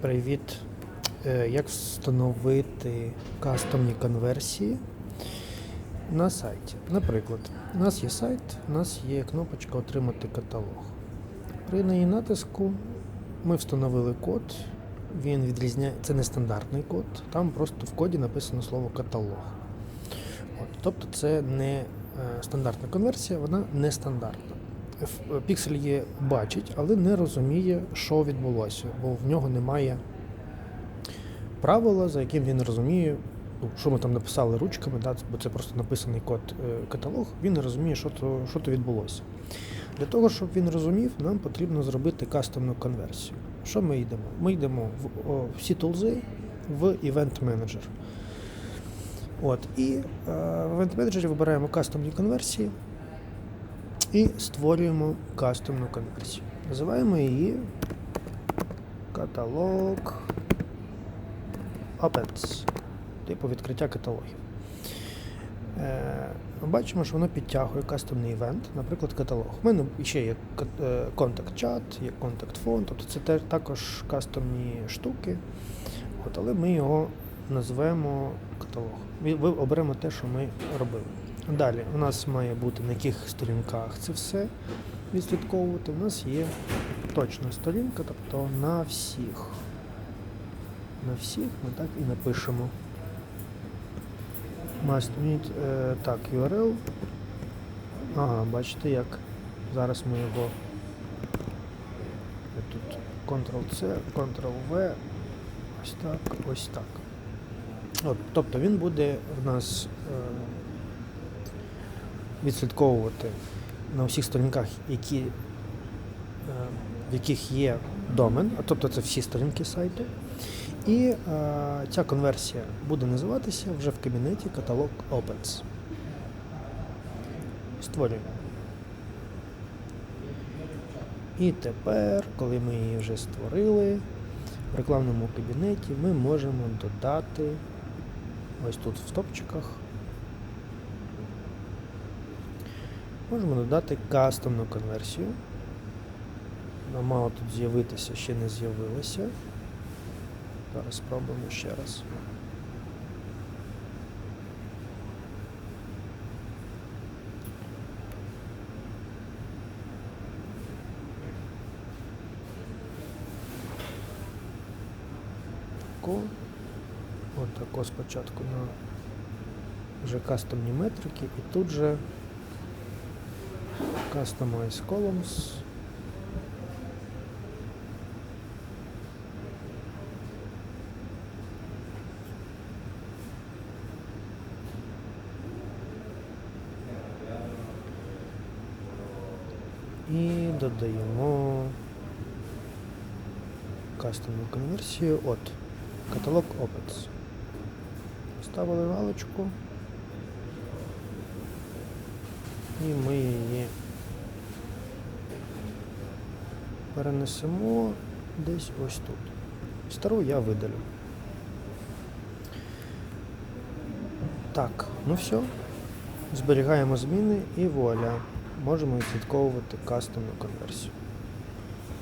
Привіт! Е, Як встановити кастомні конверсії на сайті? Наприклад, у нас є сайт, у нас є кнопочка Отримати каталог. При її натиску ми встановили код. Він відрізняє, це не стандартний код, там просто в коді написано слово каталог. От, тобто це не е, стандартна конверсія, вона не стандартна. Ф- Піксель є бачить, але не розуміє, що відбулося, бо в нього немає правила, за яким він розуміє, ну, що ми там написали ручками, да, бо це просто написаний код е, каталог, він не розуміє, що то, що то відбулося. Для того, щоб він розумів, нам потрібно зробити кастомну конверсію. Що ми йдемо? Ми йдемо в о, всі в Event Manager. От, і е, в Event Manager вибираємо кастомні конверсії і створюємо кастомну конверсію. Називаємо її каталог Opens, типу відкриття каталогів. Е, Ми бачимо, що воно підтягує кастомний івент, наприклад, каталог. У мене ще є контакт чат, є контакт фон, тобто це також кастомні штуки, от, але ми його назвемо каталог. Ви оберемо те, що ми робили. Далі у нас має бути на яких сторінках це все відслідковувати. У нас є точна сторінка, тобто на всіх. На всіх ми так і напишемо. Must meet, е, так, URL. Ага, бачите як. Зараз ми його тут Ctrl-C, Ctrl-V. Ось так, ось так. От, тобто він буде в нас е, відслідковувати на всіх сторінках, які, е, в яких є домен, а тобто це всі сторінки сайту. І е, ця конверсія буде називатися вже в кабінеті каталог Opens. Створюємо. І тепер, коли ми її вже створили, в рекламному кабінеті ми можемо додати ось тут в стопчиках. Можемо додати кастомну конверсію. Вона мала тут з'явитися, ще не з'явилася. Зараз спробуємо ще раз. Тако. От тако спочатку на вже кастомні метрики і тут же Customize Columns. І додаємо кастомну конверсію от каталог Opens. Ставили галочку. І ми її перенесемо десь ось тут. Стару я видалю. Так, ну все. Зберігаємо зміни і вуаля. Можемо відслідковувати кастомну конверсію.